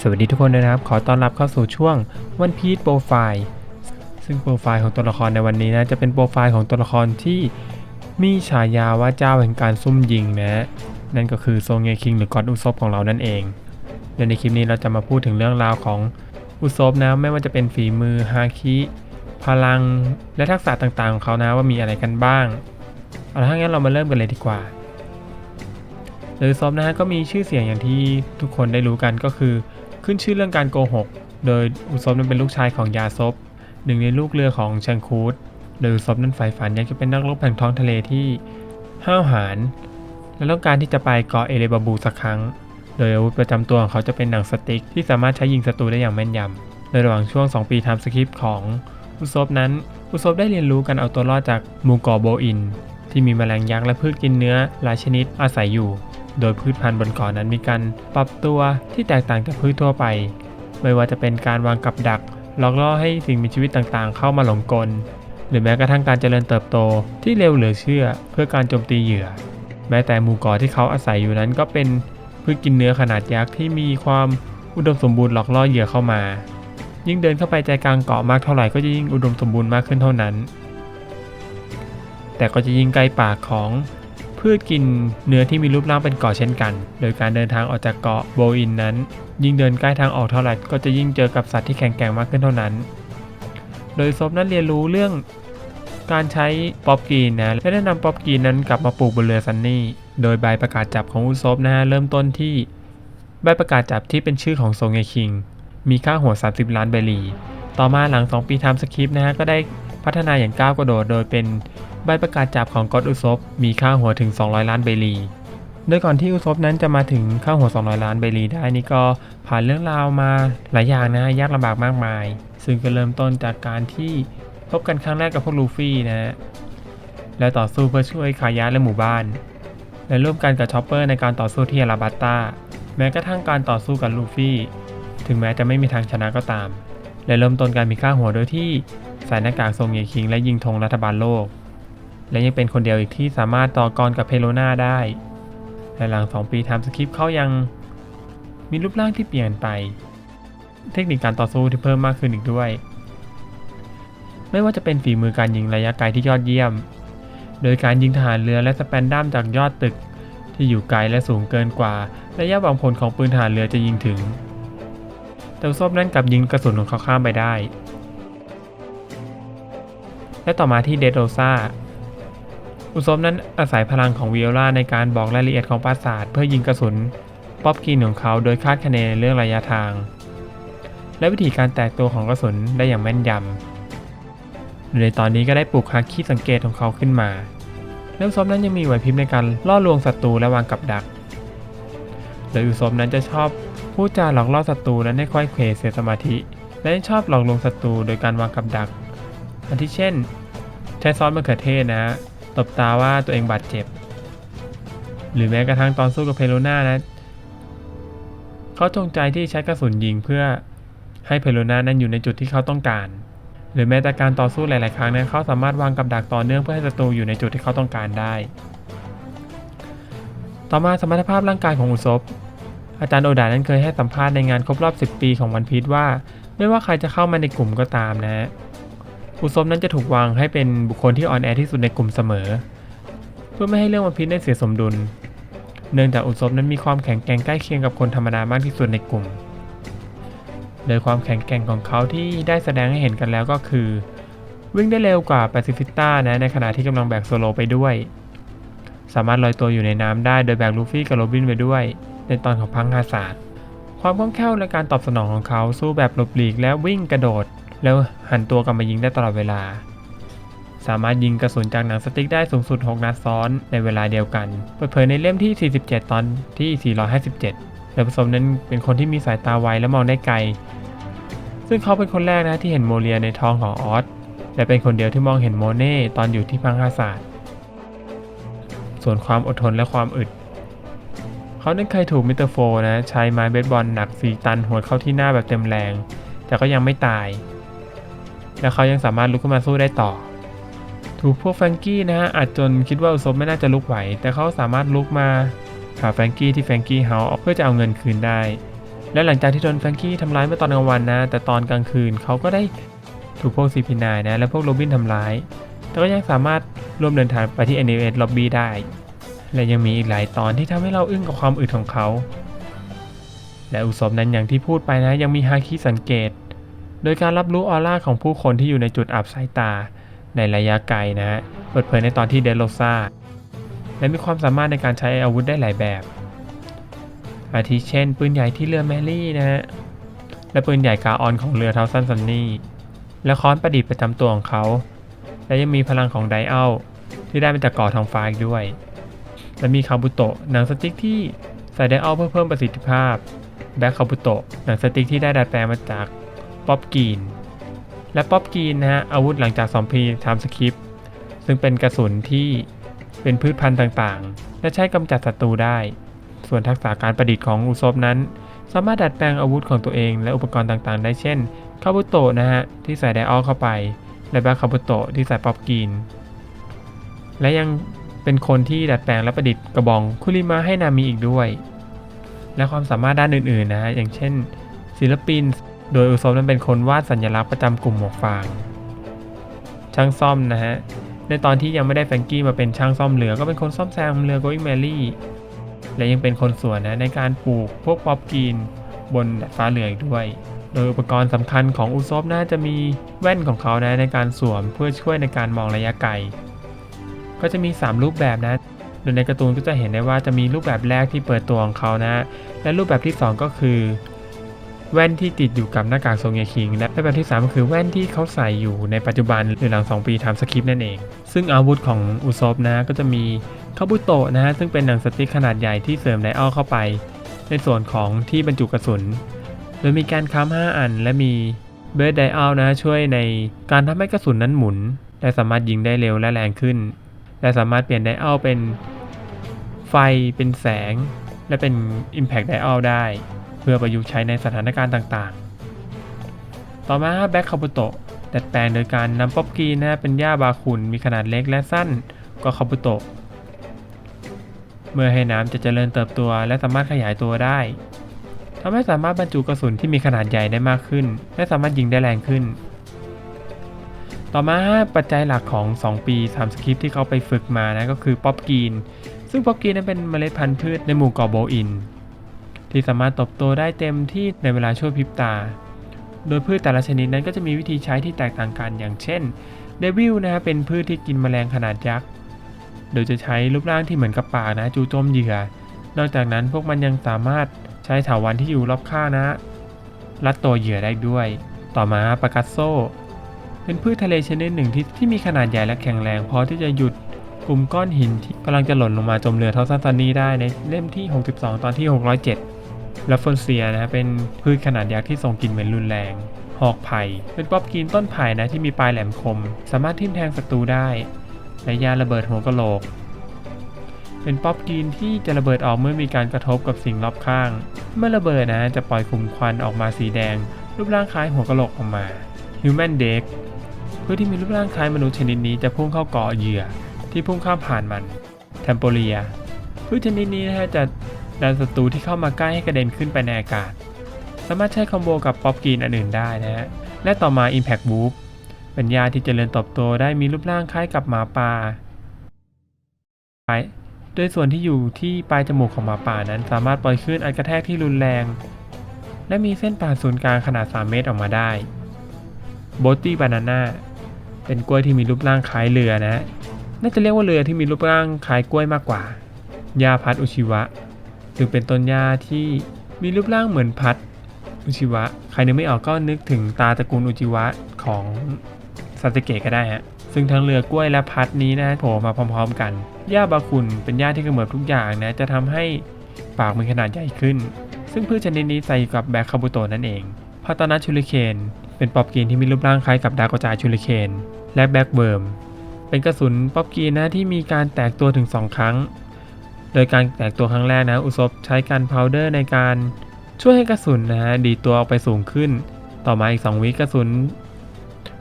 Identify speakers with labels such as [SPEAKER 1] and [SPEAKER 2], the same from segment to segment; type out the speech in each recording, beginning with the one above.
[SPEAKER 1] สวัสดีทุกคนนะครับ ขอต้อนรับเข้าสู่ช่วงวันพี e โปรไฟล์ซึ่งโปรไฟล์ของตัวละครในวันนี้นะจะเป็นโปรไฟล์ของตัวละครที่มีฉายาว่าเจ้าแห่งการซุ่มยิงนะนั่นก็คือโซเงคิงหรือก็อดอุซบของเรานั่นเองและในคลิปนี้เราจะมาพูดถึงเรื่องราวของอุซบนะไม่ว่าจะเป็นฝีมือฮาคิพลังและทักษะต่างๆของเขานะว่ามีอะไรกันบ้างเอาละถ้างั้นเรามาเริ่มกันเลยดีกว่าหรือซอฟนะฮะก็มีชื่อเสียงอย่างที่ทุกคนได้รู้กันก็คือ ขึ้นชื่อเรื่องการโกหก โดยอุซบนั้นเป็นลูกชายของยาซบหนึ่งในลูกเรือของชังคูดโดยอุซบนั้นใฝ่ฝันอยากจะเป็นนักรบแห่งท้องทะเลที่ห้าวหาญและต้องการที่จะไปเกาะเอเลบาบูสักครั้ง โดยอาวุธประจำตัวของเขาจะเป็นหนังสติ๊กที่สามารถใช้ยิงศัตรูได้อย่างแม่นยำโดยระหว่างช่วง 2 ปีทำสคริปต์ของอุซบนั้นอุซบได้เรียนรู้การเอาตัวรอดจากหมูกอโบอิน ที่มีแมลงยักษ์และพืชกินเนื้อหลายชนิดอาศัยอยู่ โดยพืชพันธุ์บนเกาะนนั้นมีการปรับตัวที่แตกต่างจากพืชทั่วไป ไม่ว่าจะเป็นการวางกับดักหลอกล่อให้สิ่งมีชีวิตต่างๆ เข้ามาหลงกล หรือแม้กระทั่งการเจริญเติบโตที่เร็วเหลือเชื่อ เพื่อการโจมตีเหยื่อ แม้แต่หมู่เกาะที่เขาอาศัยอยู่นั้นก็เป็นพืชกินเนื้อขนาดยักษ์ที่มีความอุดมสมบูรณ์หลอกล่อเหยื่อเข้ามา ยิ่งเดินเข้าไปใจกลางเกาะมากเท่าไหร่ก็จะยิ่งอุดมสมบูรณ์มากขึ้นเท่านั้น แต่ก็จะยิ่งใกล้ปากของพืชกินเนื้อที่มีรูปร่างเป็นเกาะเช่นกัน โดยการเดินทางออกจากเกาะโบอินนั้น ยิ่งเดินใกล้ทางออกเท่าไหร่ก็จะยิ่งเจอกับสัตว์ที่แข็งแกร่งมากขึ้นเท่านั้น โดยซบนั้นเรียนรู้เรื่องการใช้ป๊อปกีนนะและได้นำป๊อปกีนนั้นกลับมาปลูกบนเรือซันนี่ โดยใบประกาศจับของอุซบนะฮะเริ่มต้นที่ใบประกาศจับที่เป็นชื่อของโซงเงคิง มีค่าหัว 30 ล้านเบลี ต่อมาหลัง 2 ปีทำสคริปต์นะฮะก็ได้พัฒนาอย่างก้าวกระโดดโดยเป็น ใบประกาศจับของก็อดอุซบมีค่าหัวถึง 200 ล้านเบลี โดยก่อนที่อุซบนั้นจะมาถึงค่าหัว 200 ล้านเบลีได้นี่ก็ผ่านเรื่องราวมาหลายอย่างนะยากลำบากมากมาย ซึ่งก็เริ่มต้นจากการที่พบกันครั้งแรกกับพวกลูฟี่นะฮะ และต่อสู้เพื่อช่วยคายะและหมู่บ้าน และร่วมกันกับชอปเปอร์ในการต่อสู้ที่อาราบัตตาแม้กระทั่งการต่อสู้กับลูฟี่ ถึงแม้จะไม่มีทางชนะก็ตาม และเริ่มต้นการมีค่าหัวโดยที่ใส่หน้ากากทรงเยคิงและยิงธงรัฐบาลโลก และยังเป็นคนเดียวอีกที่สามารถต่อกรกับเพโลนาได้และหลัง 2 ปีทำสคริปต์เขายังมีรูปร่างที่เปลี่ยนไป เทคนิคการต่อสู้ที่เพิ่มมากขึ้นอีกด้วย ไม่ว่าจะเป็นฝีมือการยิงระยะไกลที่ยอดเยี่ยม โดยการยิงทหารเรือและสแปนดัมจากยอดตึกที่อยู่ไกลและสูงเกินกว่า ระยะหวังผลของปืนทหารเรือจะยิงถึง แต่ซบนั้นกลับยิงกระสุนของเขาข้ามไปได้ และต่อมาที่เดโดซา อุซบนั้นอาศัยพลังของวิโอลาในการบอกรายละเอียดของปราสาทเพื่อยิงกระสุน ป๊อปกินของเขาโดยคาดคะเนในเรื่องระยะทาง และวิธีการแตกตัวของกระสุนได้อย่างแม่นยำในตอนนี้ก็ได้ปลูกฮาคิสังเกตของเขาขึ้นมาแล้วอุซบนั้นยังมีไหวพริบในการล่อลวงศัตรูและวางกับดัก โดยอุซบนั้นจะชอบพูดจาหลอกล่อศัตรูและให้ค่อยเควเสียสมาธิ และชอบหลอกลวงศัตรูโดยการวางกับดักอาทิเช่น ใช้ซอสมะเขือเทศนะ ตบตาว่าตัวเองบาดเจ็บ หรือแม้กระทั่งตอนสู้กับเพโลนานะเขาจงใจที่ใช้กระสุนยิงเพื่อให้เพโลนานั้นอยู่ในจุดที่เขาต้องการ หรือแม้แต่การต่อสู้หลาย ๆ ครั้งนะเขาสามารถวางกับดักต่อเนื่องเพื่อให้ศัตรูอยู่ในจุดที่เขาต้องการได้ ต่อมาสมรรถภาพร่างกายของอุซบอาจารย์โอดานั้นเคยให้สัมภาษณ์ในงานครบรอบ 10 ปีของวันพีชว่า ไม่ว่าใครจะเข้ามาในกลุ่มก็ตามนะฮะ อุซบนั้นจะถูกวางให้เป็นบุคคลที่อ่อนแอที่สุดในกลุ่มเสมอ เพื่อไม่ให้เรื่องวันพีชได้เสียสมดุล เนื่องจากอุซบนั้นมีความแข็งแกร่งใกล้เคียงกับคนธรรมดามากที่สุดในกลุ่ม โดยความแข็งแกร่งของเขาที่ได้แสดงให้เห็นกันแล้วก็คือ วิ่งได้เร็วกว่าแปซิฟิต้านะในขณะที่กำลังแบกโซโลไปด้วย สามารถลอยตัวอยู่ในน้ำได้โดยแบกลูฟี่กับโรบินไปด้วย ในตอนของพังฮาศาสต์ความคล่องแคล่วและการตอบสนองของเขาสู้แบบหลบหลีกและวิ่งกระโดด แล้วหันตัวกลับมายิงได้ตลอดเวลา สามารถยิงกระสุนจากหนังสติ๊กได้สูงสุด 6 นัดซ้อนในเวลาเดียวกัน เปิดเผยในเล่มที่ 47 ตอนที่ 457โดยผสมนั้นเป็นคนที่มีสายตาไวและมองได้ไกล ซึ่งเขาเป็นคนแรกนะที่เห็นโมเลียในท้องของออส และเป็นคนเดียวที่มองเห็นโมเน่ตอนอยู่ที่พังฮาศาสตร์ส่วนความอดทนและความอึดเขานั้นเคยถูกมิเตอร์โฟนะใช้ไม้เบสบอลหนัก4ตันหัวเข้าที่หน้าแบบเต็มแรง แต่ก็ยังไม่ตาย และเขายังสามารถลุกขึ้นมาสู้ได้ต่อ ถูกพวกแฟรงกี้นะฮะอาจจนคิดว่าอุซบไม่น่าจะลุกไหว แต่เขาสามารถลุกมาหาแฟรงกี้ที่แฟรงกี้เฮาเพื่อจะเอาเงินคืนได้ และหลังจากที่โดนแฟรงกี้ทำร้ายเมื่อตอนกลางวันนะ แต่ตอนกลางคืนเขาก็ได้ถูกพวกซีพีนายนะและพวกโรบินทำร้าย แต่ก็ยังสามารถร่วมเดินทางไปที่ NUS Lobby ได้ และยังมีอีกหลายตอนที่ทำให้เราอึ้งกับความอึดของเขา และอุศบนั้นอย่างที่พูดไปนะยังมีฮาคิสังเกต โดยการรับรู้ออร่าของผู้คนที่อยู่ในจุดอับสายตา ในระยะไกลนะฮะ เปิดเผยในตอนที่เดลโลซาและมีความสามารถในการใช้อาวุธได้หลายแบบ อาทิเช่น ปืนใหญ่ที่เรือแมรี่นะฮะ และปืนใหญ่กาออนของเรือเทาซันซันนี่ และค้อนประดิษฐ์ประจำตัวของเขา และยังมีพลังของไดอัลที่ได้มาจากก่อทองฟ้าอีกด้วย และมีคาบุโตะหนังสติ๊กที่ใส่ไดอัลเพื่อเพิ่มประสิทธิภาพ แบ็คคาบุโตะหนังสติ๊กที่ได้ดัดแปลงมาจาก ป๊อปกีน และป๊อปกีนนะฮะอาวุธหลังจากซอมพีทำสคริปซึ่งเป็นกระสุนที่เป็นพืชพันธุ์ต่างๆ และใช้กำจัดศัตรูได้ ส่วนทักษะการประดิษฐ์ของอุซบนั้น สามารถดัดแปลงอาวุธของตัวเอง และอุปกรณ์ต่างๆ ได้เช่นคาบุโตะนะฮะที่ใส่ไดออลเข้าไป และแบ็คคาบุโตะที่ใส่ป๊อปกีน และยังเป็นคนที่ดัดแปลงและประดิษฐ์กระบองคุริมาให้นามีอีกด้วย และความสามารถด้านอื่นๆนะฮะอย่างเช่น ศิลปิน โดยอุซบนั้นเป็นคนวาดสัญลักษณ์ประจำกลุ่มหมวกฟาง ช่างซ่อมนะฮะ ในตอนที่ยังไม่ได้แฟรงกี้มาเป็นช่างซ่อมเรือก็เป็นคนซ่อมแซมเรือ Going Merry และยังเป็นคนส่วนนะในการปลูกพวกป๊อปกรีนบนฟ้าเรืออีกด้วย โดยอุปกรณ์สำคัญของอุซบน่าจะมีแว่นของเขานะในการสวมเพื่อช่วยในการมองระยะไกล ก็จะมี 3 รูปแบบนะโดยในการ์ตูนก็จะเห็นได้ว่าจะมีรูปแบบแรกที่เปิดตัวของเขานะ และรูปแบบที่ 2 ก็คือ แว่นที่ติดอยู่กับหน้ากากทรงเยคิง และแบบที่3ก็คือแว่นที่เขาใส่อยู่ในปัจจุบันหรือหลัง 2 ปีทำสคริปต์นั่นเอง ซึ่งอาวุธของอุซบนะก็จะมีคาบุโตะนะฮะซึ่งเป็นหนังสติ๊กขนาดใหญ่ที่เสริมไดออลเข้าไป ในส่วนของที่บรรจุกระสุน โดยมีการค้ำ5อันและมีเบสไดออลนะช่วยในการทำให้กระสุนนั้นหมุน และสามารถยิงได้เร็วและแรงขึ้น และสามารถเปลี่ยนไดออลเป็นไฟเป็นแสง และเป็น Impact ไดออลได้ พื่อประยุกต์ใช้ในสถานการณ์ต่างๆ ต่อมาแบ็คคาบุโตะดัดแปลงโดยการนำป๊อปกีนะเป็นหญ้าบาคุนมีขนาดเล็กและสั้นกว่าคาบุโตะ เมื่อให้น้ำจะเจริญเติบโตและสามารถขยายตัวได้ทำให้สามารถบรรจุกระสุนที่มีขนาดใหญ่ได้มากขึ้น และสามารถยิงได้แรงขึ้น ต่อมาปัจจัยหลักของ 2 ปี 3 สคริปที่เขาไปฝึกมานะก็คือป๊อปกีน ซึ่งป๊อปกีนนั้นเป็นเมล็ดพันธุ์พืชในหมู่เกาะโบอิน ที่สามารถเติบโตได้เต็มที่ในเวลาชั่วพริบตา โดยพืชแต่ละชนิดนั้นก็จะมีวิธีใช้ที่แตกต่างกันอย่างเช่นเดวิลนะฮะเป็นพืชที่กินแมลงขนาดยักษ์ โดยจะใช้รูปร่างที่เหมือนกับปากนะจูโจมเหยื่อ นอกจากนั้นพวกมันยังสามารถใช้ถาวันที่อยู่รอบข้างนะรัดตัวเหยื่อได้ด้วย ต่อมาปากัสโซ เป็นพืชทะเลชนิดหนึ่งที่ที่มีขนาดใหญ่และแข็งแรงพอที่จะหยุดกลุ่มก้อนหินที่กำลังจะหล่นลงมาจมเรือเท่าซันซันนี่ได้ในเล่มที่ 62 ตอนที่ 607 ละฟอนเซียนะฮะเป็นพืชขนาดยักษ์ที่ส่งกลิ่นเหม็นรุนแรง หอกไผ่ เป็นป๊อปกินต้นไผ่นะที่มีปลายแหลมคม สามารถทิ่มแทงศัตรูได้ และยาระเบิดหัวกะโหลก เป็นป๊อปกรีนที่จะระเบิดออกเมื่อมีการกระทบกับสิ่งรอบข้าง เมื่อระเบิดนะจะปล่อยกลุ่มควันออกมาสีแดง รูปร่างคล้ายหัวกะโหลกออกมา Human d e k เพื่อที่มีรูปร่างคล้ายมนุษย์ชนิดนี้จะพุ่งเข้าเกาะเหยื่อที่พุ่งข้ามผ่านมัน Temporia พืชชนิดนี้นะฮะจะ ดันศัตรูที่เข้ามาใกล้ให้กระเด็นขึ้นไปในอากาศ สามารถใช้คอมโบกับป๊อปกรีนอันอื่นได้นะฮะ และต่อมา Impact Whoop เป็นยาที่จเจริญเติบโตได้มีรูปร่างคล้ายกับหมาป่าปลายโดยส่วนที่อยู่ที่ปลายจมูกของหมาป่านั้น สามารถปล่อยคลื่นอันกระแทกที่รุนแรง และมีเส้นผ่านศูนย์กลางขนาด 3 เมตรออกมาได้โบตี้บานาน่าเป็นกล้วยที่มีรูปร่างคล้ายเรือนะน่าจะเรียกว่าเรือที่มีรูปร่างคล้ายกล้วยมากกว่า ยาพัดอุชิวะ ถึงเป็นต้นหญ้าที่มีรูปร่างเหมือนพัดอุชิวะ ใครนึกไม่ออกก็นึกถึงตาตระกูลอุจิวะของซาสึเกะก็ได้ฮะ ซึ่งทั้งเรือกล้วยและพัดนี้นะโผล่มาพร้อมๆกัน หญ้าบาคุนเป็นหญ้าที่กำเนิดทุกอย่างนะ จะทำให้ปากมีขนาดใหญ่ขึ้น ซึ่งพืชชนิดนี้ใส่กับแบคคาบุโตนั่นเองพาตานัชูริเคน เป็นป๊อปกรีนที่มีรูปร่างคล้ายกับดากจาชูริเคน และแบ็กเบิร์ม เป็นกระสุนป๊อปกรีนนะที่มีการแตกตัวถึง 2 ครั้ง โดยการแตกตัวครั้งแรกนะอุซบใช้การพาวเดอร์ในการช่วยให้กระสุนนะฮะดีตัวออกไปสูงขึ้น ต่อมาอีก 2 วิกระสุน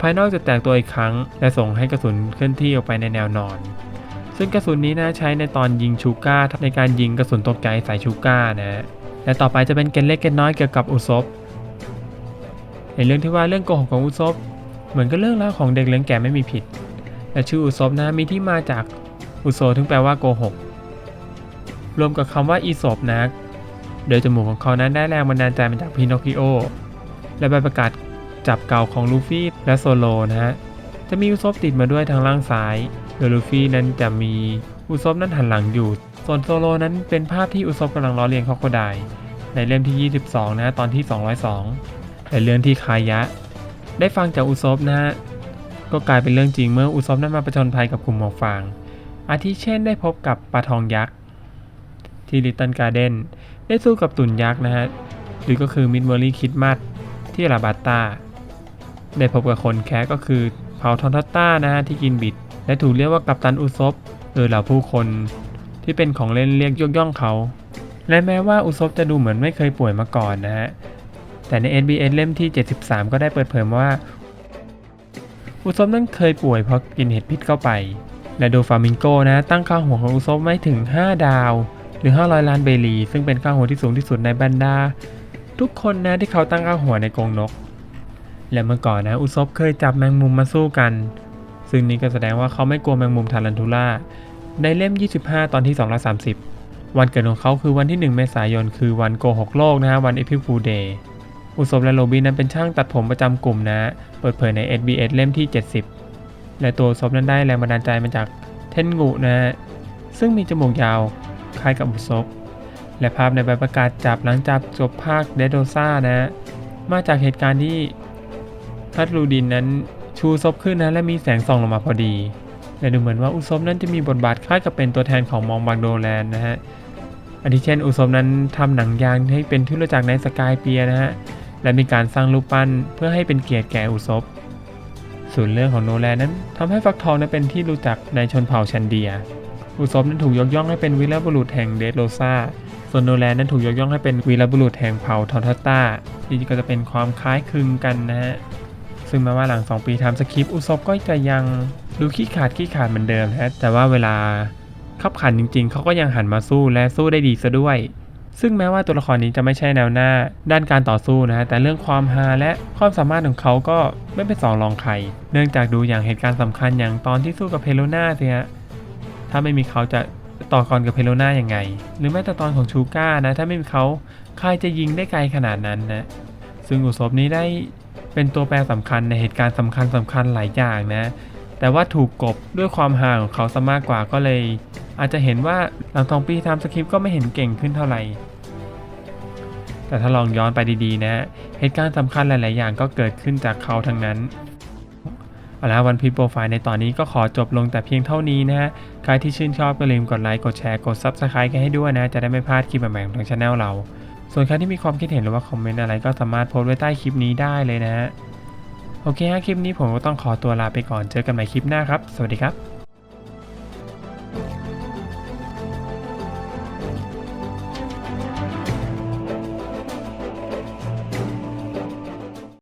[SPEAKER 1] ภายนอกจะแตกตัวอีกครั้ง และส่งให้กระสุนเคลื่อนที่ออกไปในแนวนอน ซึ่งกระสุนนี้นะใช้ในตอนยิงชูก้าในการยิงกระสุนตกใจใส่ชูก้านะฮะและต่อไปจะเป็นเกร็นเล็กเกร็นน้อยเกี่ยวกับอุซบในเรื่องที่ว่าเรื่องโกหกของอุซบเหมือนกับเรื่องราวของเด็กเลี้ยงแก่ไม่มีผิด และชื่ออุซบนะมีที่มาจากอุโซถึงแปลว่าโกหก รวมกับคำว่าอีศบนะโดยจมูกของเขานั้นได้แรงบันดาลใจมาจากพินอคคิโอ และใบประกาศจับเก่าของลูฟี่และโซโลนะฮะ จะมีอุซบติดมาด้วยทางล่างซ้าย โดยลูฟี่นั้นจะมีอุซบนั้นหันหลังอยู่ ส่วนโซโลนั้นเป็นภาพที่อุซบกำลังล้อเลียนคอกโคไดในเล่มที่ 22 นะตอนที่ 202ในเรื่องที่คายะ ได้ฟังจากอุซบนะฮะ ก็กลายเป็นเรื่องจริงเมื่ออุซบนั้นมาประจนภัยกับกลุ่มหมวกฟาง อาทิเช่นได้พบกับปลาทองยักษ์ ที่ลิตเติ้ลการ์เดนได้สู้กับตุ่นยักษ์นะฮะหรือก็คือมิดเมอรี่คิดมัดที่ลาบัตตาได้พบกับคนแคะก็คือเผ่าทอนทัตตานะฮะที่กินบิด และถูกเรียกว่ากัปตันอุซบโดยเหล่าผู้คนที่เป็นของเล่นเรียกยกย่องเขา และแม้ว่าอุซบจะดูเหมือนไม่เคยป่วยมาก่อนนะฮะแต่ใน SBS เล่มที่ 73 ก็ได้เปิดเผยมาว่า อุซบนั้นเคยป่วยเพราะกินเห็ดพิษเข้าไป และโดฟามิงโกนะ ตั้งค่าหัวของอุซบไว้ถึง 5 ดาว หรือ 500 ล้านเบลี ซึ่งเป็นค่าหัวที่สูงที่สุดในบรรดา ทุกคนนะที่เขาตั้งค่าหัวในกรงนก และเมื่อก่อนนะอุซบเคยจับแมงมุมมาสู้กัน ซึ่งนี่ก็แสดงว่าเขาไม่กลัวแมงมุมทารันทูล่าในเล่ม 25 ตอนที่ 230 วันเกิดของเขาคือวันที่ 1 เมษายน คือวันโกหกโลกนะฮะวันเอพิฟูเดย์อุซบและโรบินนั้นเป็นช่างตัดผมประจำกลุ่มนะ เปิดเผยใน SBS เล่มที่ 70 และตัวอุซบนั้นได้แรงบันดาลใจมาจากเทนกุนะฮะซึ่งมีจมูกยาว คล้ายกับอุซบและภาพในใบประกาศจับหลังจากจบภาคเดโดซ่านะฮะมาจากเหตุการณ์ที่ฮัตรูดินนั้นชูซบขึ้นนะและมีแสงส่องลงมาพอดี และดูเหมือนว่าอุซบนั้นจะมีบทบาทคล้ายกับเป็นตัวแทนของมองบังโดแลนนะฮะอาทิเช่นอุซบนั้นทำหนังยางให้เป็นที่รู้จักในสกายเปียนะฮะและมีการสร้างรูปปั้นเพื่อให้เป็นเกียรติแก่อุซบส่วนเรื่องของโนแลนนั้นทำให้ฟักทองนั้นเป็นที่รู้จักในชนเผ่าชันเดีย อุซบนั้นถูกยกย่องให้เป็นวีรบุรุษแห่งเดดโรซาส่วนโนแลนนั้นถูกยกย่องให้เป็นวีรบุรุษแห่งเผ่าทอทัตตาที่ก็จะเป็นความคล้ายคลึงกันนะฮะ ซึ่งแม้ว่าหลัง 2 ปีทำสคริปต์อุซบก็จะยังดูขี้ขาดขี้ขาดเหมือนเดิมนะฮะ แต่ว่าเวลาขับขันจริง ๆ เขาก็ยังหันมาสู้และสู้ได้ดีซะด้วย ซึ่งแม้ว่าตัวละครนี้จะไม่ใช่แนวหน้า ด้านการต่อสู้นะฮะ แต่เรื่องความฮาและความสามารถของเขาก็ไม่เป็นสองรองใคร เนื่องจากดูอย่างเหตุการณ์สำคัญอย่างตอนที่สู้กับเพโลนาสิฮะ ถ้าไม่มีเขาจะต่อกรกับเพโลนาอย่างไง หรือแม้แต่ตอนของชูก้านะ ถ้าไม่มีเขาใครจะยิงได้ไกลขนาดนั้นนะ ซึ่งอุศบนี้ได้เป็นตัวแปรสำคัญในเหตุการณ์สำคัญสำคัญหลายอย่างนะ แต่ว่าถูกกบด้วยความห่างของเขาซะมากกว่าก็เลย อาจจะเห็นว่าหลังทองปีทำสคริปต์ก็ไม่เห็นเก่งขึ้นเท่าไหร่แต่ถ้าลองย้อนไปดีๆนะ เหตุการณ์สำคัญหลาย ๆ อย่างก็เกิดขึ้นจากเขาทั้งนั้น เอาละวันพีโปรไฟล์ในตอนนี้ก็ขอจบลงแต่เพียงเท่านี้นะฮะ ใครที่ชื่นชอบก็ลืมกดไลค์ กดแชร์ กด Subscribe กันให้ด้วยนะ จะได้ไม่พลาดคลิปใหม่ๆของทางช anel เรา ส่วนใครที่มีความคิดเห็นหรือว่าคอมเมนต์อะไรก็สามารถโพสต์ไว้ใต้คลิปนี้ได้เลยนะฮะ โอเคฮะคลิปนี้ผมก็ต้องขอตัวลาไปก่อน เจอกันใหม่คลิปหน้าครับ สวัสดีครับ